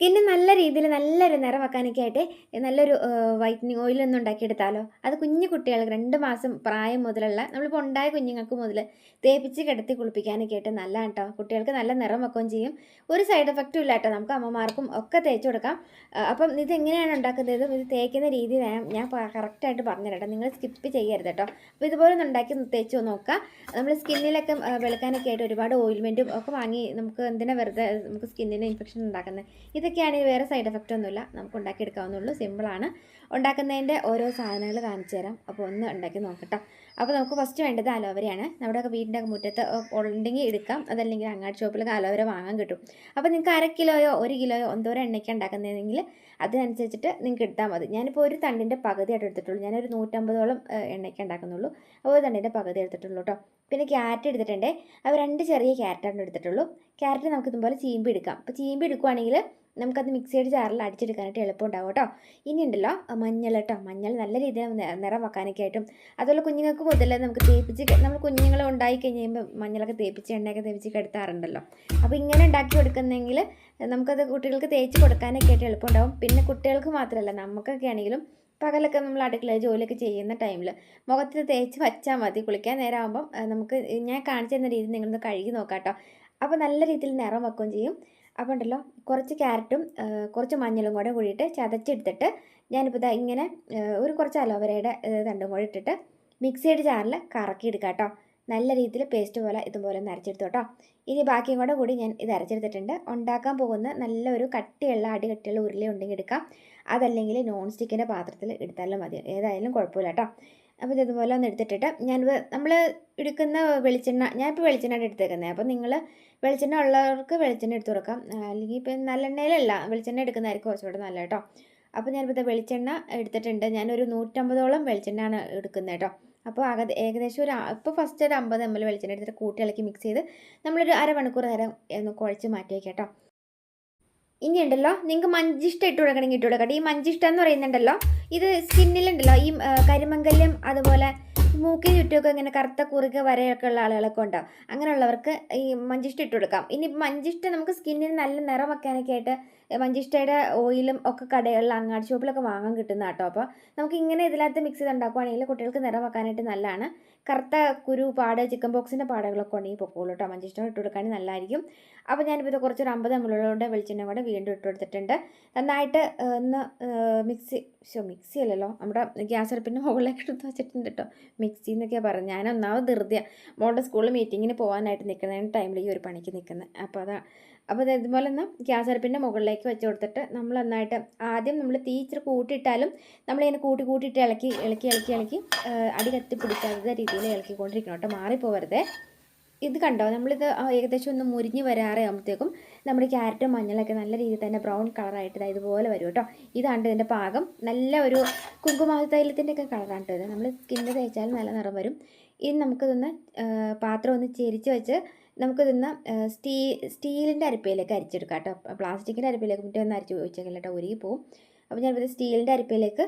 Skin നല്ല രീതിയിൽ നല്ലൊരു നിറം വെക്കാനൊക്കെ ആയിട്ട് നല്ലൊരു വൈറ്റനിങ് ഓയിലൊന്നും ഉണ്ടാക്കിയെടുത്താലോ? അത് കുഞ്ഞു കുട്ടികൾക്ക് രണ്ട് മാസം പ്രായം മുതലുള്ള നമ്മളിപ്പോൾ ഉണ്ടായ കുഞ്ഞുങ്ങൾക്ക് മുതൽ തേപ്പിച്ച് കിടത്തി കുളിപ്പിക്കാനൊക്കെ ആയിട്ട് നല്ലതാണ് കേട്ടോ കുട്ടികൾക്ക് നല്ല നിറം വെക്കുകയും ചെയ്യും. ഒരു സൈഡ് എഫക്റ്റും ഇല്ല കേട്ടോ നമുക്ക് അമ്മമാർക്കും ഒക്കെ തേച്ച് കൊടുക്കാം. അപ്പം ഇത് എങ്ങനെയാണ് ഉണ്ടാക്കുന്നത്? ഇത് തേക്കുന്ന രീതി ഞാൻ കറക്റ്റായിട്ട് പറഞ്ഞുതരാം നിങ്ങൾ സ്കിപ്പ് ചെയ്യരുത് കേട്ടോ അപ്പോൾ ഇതുപോലെ ഒന്ന് ഉണ്ടാക്കി തേച്ച് നോക്കാം നമ്മൾ സ്കിന്നിലൊക്കെ വെളുക്കാനൊക്കെ ആയിട്ട് ഒരുപാട് ഓയിൽമെന്റും ഒക്കെ വാങ്ങി നമുക്ക് എന്തിനാണ് വെറുതെ നമുക്ക് സ്കിന്നിന് ഇൻഫെക്ഷൻ ഉണ്ടാക്കുന്നത്? ഇതൊക്കെയാണെങ്കിൽ വേറെ സൈഡ് എഫക്റ്റ് ഒന്നുമില്ല. നമുക്ക് ഉണ്ടാക്കിയെടുക്കാവുന്നുള്ളൂ സിമ്പിളാണ് ഉണ്ടാക്കുന്നതിന്റെ ഓരോ സാധനങ്ങൾ കാണിച്ചു തരാം അപ്പോൾ ഒന്ന് ഉണ്ടാക്കി നോക്കട്ടോ. അപ്പോൾ നമുക്ക് ഫസ്റ്റ് വേണ്ടത് അലോവരയാണ്. നമ്മുടെയൊക്കെ വീടിന്റെ മുറ്റത്ത് ഉണ്ടെങ്കിൽ എടുക്കാം. അതല്ലെങ്കിൽ അങ്ങാടി ഷോപ്പിലൊക്കെ അലോവര വാങ്ങാൻ കിട്ടും. അപ്പോൾ നിങ്ങൾക്ക് അര കിലോയോ ഒരു കിലോയോ എന്തോരം എണ്ണയ്ക്ക് ഉണ്ടാക്കുന്നതെങ്കിൽ അതിനനുസരിച്ചിട്ട് നിങ്ങൾക്ക് എടുത്താൽ മതി. ഞാനിപ്പോൾ ഒരു തണ്ടിന്റെ പകുതിയായിട്ട് എടുത്തിട്ടുള്ളൂ. ഞാനൊരു നൂറ്റമ്പതോളം എണ്ണയ്ക്ക് ഉണ്ടാക്കുന്നുള്ളൂ. അപ്പോൾ ഒരു തണ്ടിന്റെ പകുതി എടുത്തിട്ടുള്ളൂ കേട്ടോ പിന്നെ ക്യാരറ്റ് എടുത്തിട്ടുണ്ട്. അപ്പോൾ രണ്ട് ചെറിയ ക്യാരറ്റാണ് എടുത്തിട്ടുള്ളൂ. ക്യാരറ്റ് നമുക്ക് ഇതുപോലെ ചീമ്പി എടുക്കാം. അപ്പോൾ ചീമ്പി എടുക്കുവാണെങ്കിൽ നമുക്കത് മിക്സിയുടെ ജാറിൽ അടിച്ചെടുക്കാനായിട്ട് എളുപ്പമുണ്ടാവും കേട്ടോ ഇനി ഉണ്ടല്ലോ മഞ്ഞൾ കേട്ടോ മഞ്ഞൾ നല്ല രീതിയിൽ നിറം വെക്കാനൊക്കെ ആയിട്ടും. അതുപോലെ കുഞ്ഞുങ്ങൾക്ക് മുതൽ നമുക്ക് തേപ്പിച്ച് നമ്മൾ കുഞ്ഞുങ്ങൾ ഉണ്ടായി കഴിയുമ്പോൾ മഞ്ഞളൊക്കെ തേപ്പിച്ച് എണ്ണയൊക്കെ തേപ്പിച്ച് കെടുത്താറുണ്ടല്ലോ. അപ്പോൾ ഇങ്ങനെ ഉണ്ടാക്കി കൊടുക്കുന്നെങ്കിൽ നമുക്കത് കുട്ടികൾക്ക് തേച്ച് കൊടുക്കാനൊക്കെ ആയിട്ട് എളുപ്പമുണ്ടാവും. പിന്നെ കുട്ടികൾക്ക് മാത്രമല്ല നമുക്കൊക്കെ ആണെങ്കിലും പകലൊക്കെ നമ്മൾ അടുക്കള ജോലിയൊക്കെ ചെയ്യുന്ന ടൈമിൽ മുഖത്ത് തേച്ച് വച്ചാൽ മതി. കുളിക്കാൻ നേരം ആകുമ്പം നമുക്ക് ഞാൻ കാണിച്ചു തരുന്ന രീതിയിൽ നിങ്ങളൊന്ന് കഴുകി നോക്കാട്ടോ. കേട്ടോ അപ്പോൾ നല്ല രീതിയിൽ നിറം വെക്കുകയും ചെയ്യും. അപ്പോൾ ഉണ്ടല്ലോ കുറച്ച് ക്യാരറ്റും കുറച്ച് മഞ്ഞളും കൂടെ കൂടിയിട്ട് ചതച്ചെടുത്തിട്ട് ഞാനിപ്പോൾ ഇതാ ഇങ്ങനെ ഒരു കുറച്ച് അലോവരയുടെ തണ്ടും കൂടി ഇട്ടിട്ട് മിക്സിയുടെ ജാറിൽ കറക്കി എടുക്കാം കേട്ടോ. നല്ല രീതിയിൽ പേസ്റ്റ് പോലെ ഇതുപോലെ ഒന്ന് കേട്ടോ. ഇനി ബാക്കിയും കൂടെ കൂടി ഞാൻ ഇത് അരച്ചെടുത്തിട്ടുണ്ട്. ഉണ്ടാക്കാൻ പോകുന്ന നല്ലൊരു കട്ടിയുള്ള അടി കട്ടിയുള്ള ഉരുളി ഉണ്ടെങ്കിൽ എടുക്കാം. അതല്ലെങ്കിൽ നോൺ സ്റ്റിക്കിന്റെ പാത്രത്തിൽ എടുത്താലും മതി. ഏതായാലും കുഴപ്പമില്ല കേട്ടോ. അപ്പോൾ ഇത് ഇതുപോലെ ഒന്ന് എടുത്തിട്ടിട്ട് ഞാൻ നമ്മൾ എടുക്കുന്ന വെളിച്ചെണ്ണ ഞാനിപ്പോൾ വെളിച്ചെണ്ണയാണ് എടുത്തേക്കുന്നത്. അപ്പോൾ നിങ്ങൾ വെളിച്ചെണ്ണ ഉള്ളവർക്ക് വെളിച്ചെണ്ണ എടുത്ത് കൊടുക്കാം. അല്ലെങ്കിൽ ഇപ്പം നല്ലെണ്ണയിലല്ല വെളിച്ചെണ്ണ എടുക്കുന്നതായിരിക്കും കുറച്ചുകൂടെ നല്ല കേട്ടോ. അപ്പോൾ ഞാനിപ്പോൾ വെളിച്ചെണ്ണ എടുത്തിട്ടുണ്ട്. ഞാനൊരു നൂറ്റമ്പതോളം വെളിച്ചെണ്ണയാണ് എടുക്കുന്നത് കേട്ടോ. അപ്പോൾ ഏകദേശം ഒരു ഇപ്പോൾ ഫസ്റ്റ് ഒരു അമ്പത് എം എൽ വെളിച്ചെണ്ണ എടുത്തിട്ട് കൂട്ടി ഇളക്കി മിക്സ് ചെയ്ത് നമ്മളൊരു അരമണിക്കൂർ നേരം ഒന്ന് കുഴച്ച് മാറ്റി കേട്ടോ. ഇനി ഉണ്ടല്ലോ നിങ്ങൾക്ക് മഞ്ചിഷ്ട ഇട്ട് കൊടുക്കണമെങ്കിൽ ഇട്ട് കൊടുക്കട്ടെ. ഈ മഞ്ചിഷ്ട എന്ന് പറയുന്നുണ്ടല്ലോ ഇത് സ്കിന്നിലുണ്ടല്ലോ ഈ കരിമംഗല്യം അതുപോലെ മൂക്കിന് ചുറ്റുമൊക്കെ ഇങ്ങനെ കറുത്ത കുറുക വരയൊക്കെ ഉള്ള ആളുകളൊക്കെ ഉണ്ടാവും അങ്ങനെയുള്ളവർക്ക് ഈ മഞ്ചിഷ്ട ഇട്ട് കൊടുക്കാം. ഇനി മഞ്ചിഷ്ട നമുക്ക് സ്കിന്നിന് നല്ല നിറം വെക്കാനൊക്കെ ആയിട്ട് മഞ്ചിഷ്ടയുടെ ഓയിലും ഒക്കെ കടകളിൽ അങ്ങാടി ഷോപ്പിലൊക്കെ വാങ്ങാൻ കിട്ടുന്ന കേട്ടോ അപ്പോൾ നമുക്ക് ഇങ്ങനെ ഇതിനകത്ത് മിക്സ് ചെയ്ത് ഉണ്ടാക്കുവാണെങ്കിൽ കുട്ടികൾക്ക് നിറം വെക്കാനായിട്ട് നല്ലതാണ്. കറുത്ത കുരു പാട് ചിക്കൻ ബോക്സിന്റെ പാടകളൊക്കെ ഉണ്ടെങ്കിൽ പൊക്കോളൂ കേട്ടോ മഞ്ചിഷ്ടം ഇട്ട് കൊടുക്കുകയാണെങ്കിൽ നല്ലതായിരിക്കും. അപ്പോൾ ഞാനിപ്പോൾ ഇത് കുറച്ചൊരു അമ്പത് എമ്മിലോടെ വെളിച്ചെണ്ണ കൂടെ വീണ്ടും ഇട്ട് കൊടുത്തിട്ടുണ്ട്. നന്നായിട്ട് ഒന്ന് മിക്സി ഷോ മിക്സി അല്ലല്ലോ നമ്മുടെ ഗ്യാസ് അടുപ്പിന്റെ മുകളിലേക്ക് എടുത്ത് വെച്ചിട്ടുണ്ട് കേട്ടോ മിക്സി എന്നൊക്കെയാണ് പറഞ്ഞത്. ഞാൻ ഒന്നാമത് ധൃതിയാണ് മോളുടെ സ്കൂളിൽ മീറ്റിങ്ങിന് പോകാനായിട്ട് നിൽക്കുന്ന ടൈമിൽ ഈ ഒരു പണിക്ക് നിൽക്കുന്നത് അപ്പോൾ അതാ അപ്പോൾ ഇത് ഇതുപോലെ ഒന്ന് ഗ്യാസ് അടുപ്പിന്റെ മുകളിലേക്ക് വെച്ച് കൊടുത്തിട്ട് നമ്മൾ നന്നായിട്ട് ആദ്യം നമ്മൾ തീ കൂട്ടിയിട്ടാലും നമ്മളിങ്ങനെ കൂട്ടി കൂട്ടിയിട്ട് ഇളക്കി ഇളക്കി ഇളക്കി ഇളക്കി അടി കത്തി പിടിക്കാത്ത രീതിയിൽ ഇളക്കിക്കൊണ്ടിരിക്കണം കേട്ടോ. മാറിപ്പോവരുതേ. ഇത് കണ്ടോ? നമ്മളിത് ഏകദേശം ഒന്ന് മുരിഞ്ഞ് വരാറാകുമ്പോഴത്തേക്കും നമ്മുടെ ക്യാരറ്റും മഞ്ഞളൊക്കെ നല്ല രീതിയിൽ തന്നെ ബ്രൗൺ കളറായിട്ട് ഇതാ ഇതുപോലെ വരും കേട്ടോ. ഇതാണ് ഇതിന്റെ പാകം. നല്ല ഒരു കുങ്കുമാ തൈലത്തിന്റെ ഒക്കെ കളറാണ് ഇത്. നമ്മൾ സ്കിന്നിൽ തേച്ചാൽ നല്ല നിറം വരും. ഇനി നമുക്കിതൊന്ന് പാത്രം ഒന്ന് ചെരിച്ച് വെച്ച് നമുക്കിതൊന്ന് ആ, സ്റ്റീ സ്റ്റീലിന്റെ അരിപ്പയിലേക്ക് അരിച്ചെടുക്കാം കേട്ടോ. പ്ലാസ്റ്റിക്കിന്റെ അരിപ്പയിലേക്ക് മുറ്റേ ഒന്ന് അരിച്ച് വെച്ചേക്കില്ല കേട്ടോ ഉരുകി പോവും. അപ്പോൾ ഞാനിത് സ്റ്റീലിന്റെ അരപ്പയിലേക്ക്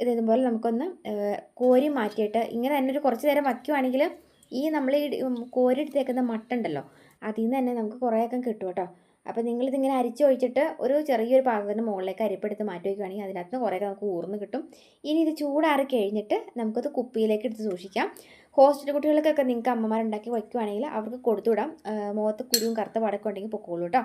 ഇതേപോലെ നമുക്കൊന്ന് കോരി മാറ്റിയിട്ട് ഇങ്ങനെ തന്നെ ഒരു കുറച്ച് നേരം വയ്ക്കുവാണെങ്കിൽ ഈ നമ്മൾ ഈ കോരി കോരിയെടുത്തേക്കുന്ന മട്ട ഉണ്ടല്ലോ അതിൽ നിന്ന് തന്നെ നമുക്ക് കുറേയൊക്കെ കിട്ടും കേട്ടോ. അപ്പോൾ നിങ്ങളിതിങ്ങനെ അരിച്ചൊഴിച്ചിട്ട് ഒരു ചെറിയൊരു പാത്രത്തിന്റെ മുകളിലേക്ക് അരിപ്പെടുത്ത് മാറ്റി വയ്ക്കുകയാണെങ്കിൽ അതിനകത്ത് നിന്ന് കുറേയൊക്കെ നമുക്ക് ഊർന്ന് കിട്ടും. ഇനി ഇത് ചൂടാറി കഴിഞ്ഞിട്ട് നമുക്കത് കുപ്പിയിലേക്ക് എടുത്ത് സൂക്ഷിക്കാം. ഹോസ്റ്റൽ കുട്ടികൾക്കൊക്കെ നിങ്ങൾക്ക് അമ്മമാരുണ്ടാക്കി വയ്ക്കുവാണെങ്കിൽ അവർക്ക് കൊടുത്തുവിടാം. മുഖത്ത് കുരുവും കറുത്ത പാടൊക്കെ ഉണ്ടെങ്കിൽ പൊക്കോളൂ കേട്ടോ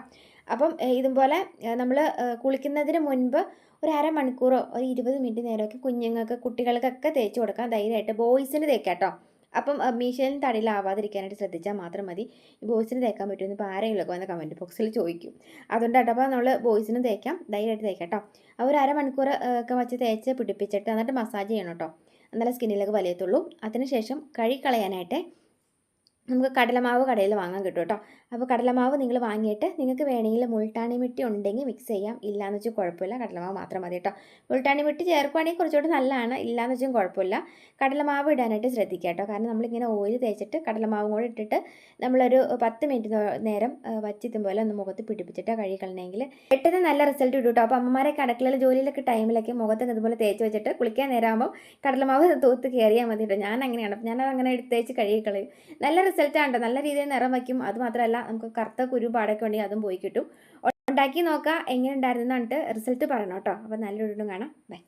അപ്പം ഇതുപോലെ നമ്മൾ കുളിക്കുന്നതിന് മുൻപ് ഒരു അരമണിക്കൂറോ ഒരു ഇരുപത് മിനിറ്റ് നേരമൊക്കെ കുഞ്ഞുങ്ങൾക്ക് കുട്ടികൾക്കൊക്കെ തേച്ച് കൊടുക്കാം ധൈര്യമായിട്ട് ബോയ്സിന് തേക്കാം കേട്ടോ അപ്പം മീഷേലും തടിയിലാവാതിരിക്കാനായിട്ട് ശ്രദ്ധിച്ചാൽ മാത്രം മതി. ബോയ്സിന് തേക്കാൻ പറ്റുമെന്ന് ഇപ്പോൾ ആരെങ്കിലുമൊക്കെ വന്ന കമന്റ് ബോക്സിൽ ചോദിക്കും. അതുകൊണ്ട് കേട്ടോ അപ്പോൾ നമ്മൾ ബോയ്സിനും തേക്കാം ധൈര്യമായിട്ട് തേക്കാം കേട്ടോ ഒരു അരമണിക്കൂർ ഒക്കെ വച്ച് തേച്ച് പിടിപ്പിച്ചിട്ട് എന്നിട്ട് മസാജ് ചെയ്യണം കേട്ടോ എന്നാലേ സ്കിന്നിലേക്ക് വലിയത്തുള്ളൂ. അതിനുശേഷം കഴുകിക്കളയാനായിട്ട് നമുക്ക് കടലമാവ് കടയിൽ വാങ്ങാൻ കിട്ടും കേട്ടോ. അപ്പോൾ കടലമാവ് നിങ്ങൾ വാങ്ങിയിട്ട് നിങ്ങൾക്ക് വേണമെങ്കിൽ മുൾട്ടാണി മിട്ടി ഉണ്ടെങ്കിൽ മിക്സ് ചെയ്യാം. ഇല്ലയെന്ന് വെച്ചാൽ കുഴപ്പമില്ല. കടലമാവ് മാത്രം മതി കേട്ടോ. മുൾട്ടാണി മിട്ടി ചേർക്കുവാണെങ്കിൽ കുറച്ചുകൂടി നല്ലതാണ്. ഇല്ലയെന്ന് വെച്ചാൽ കുഴപ്പമില്ല. കടലമാവ് ഇടാനായിട്ട് ശ്രദ്ധിക്കുക കേട്ടോ. കാരണം നമ്മളിങ്ങനെ ഓയിൽ തേച്ചിട്ട് കടലമാവും കൂടെ ഇട്ടിട്ട് നമ്മളൊരു പത്ത് മിനിറ്റ് നേരം വച്ചിത്തും പോലെ ഒന്ന് മുഖത്ത് പിടിപ്പിച്ചിട്ട് കഴുകിക്കളണമെങ്കിൽ പെട്ടെന്ന് നല്ല റിസൾട്ട് കിട്ടും കേട്ടോ. അപ്പോൾ അമ്മമാരെ അടുക്കളയിൽ ജോലിയിലൊക്കെ ടൈമിലൊക്കെ മുഖത്ത് ഇതുപോലെ തേച്ച് വെച്ചിട്ട് കുളിക്കാൻ നേരമാകുമ്പോൾ കടലമാവ് തൂത്ത് കയറിയാൽ മതി കേട്ടോ. ഞാൻ അങ്ങനെയാണ് ഞാൻ അങ്ങനെ തേച്ച് കഴുകിക്കളയും. നല്ല റിസൾട്ടാണ് നല്ല രീതിയിൽ നിറം വയ്ക്കും. അത് മാത്രമല്ല നമുക്ക് കറുത്ത കുരു പാടൊക്കെ ഉണ്ടെങ്കിൽ അതും പോയി കിട്ടും. ഉണ്ടാക്കി നോക്കുക എങ്ങനെ ഉണ്ടായിരുന്നു എന്നിട്ട് റിസൾട്ട് പറയണം കേട്ടോ. അപ്പോൾ നല്ലൊരു കാണാം. ബൈ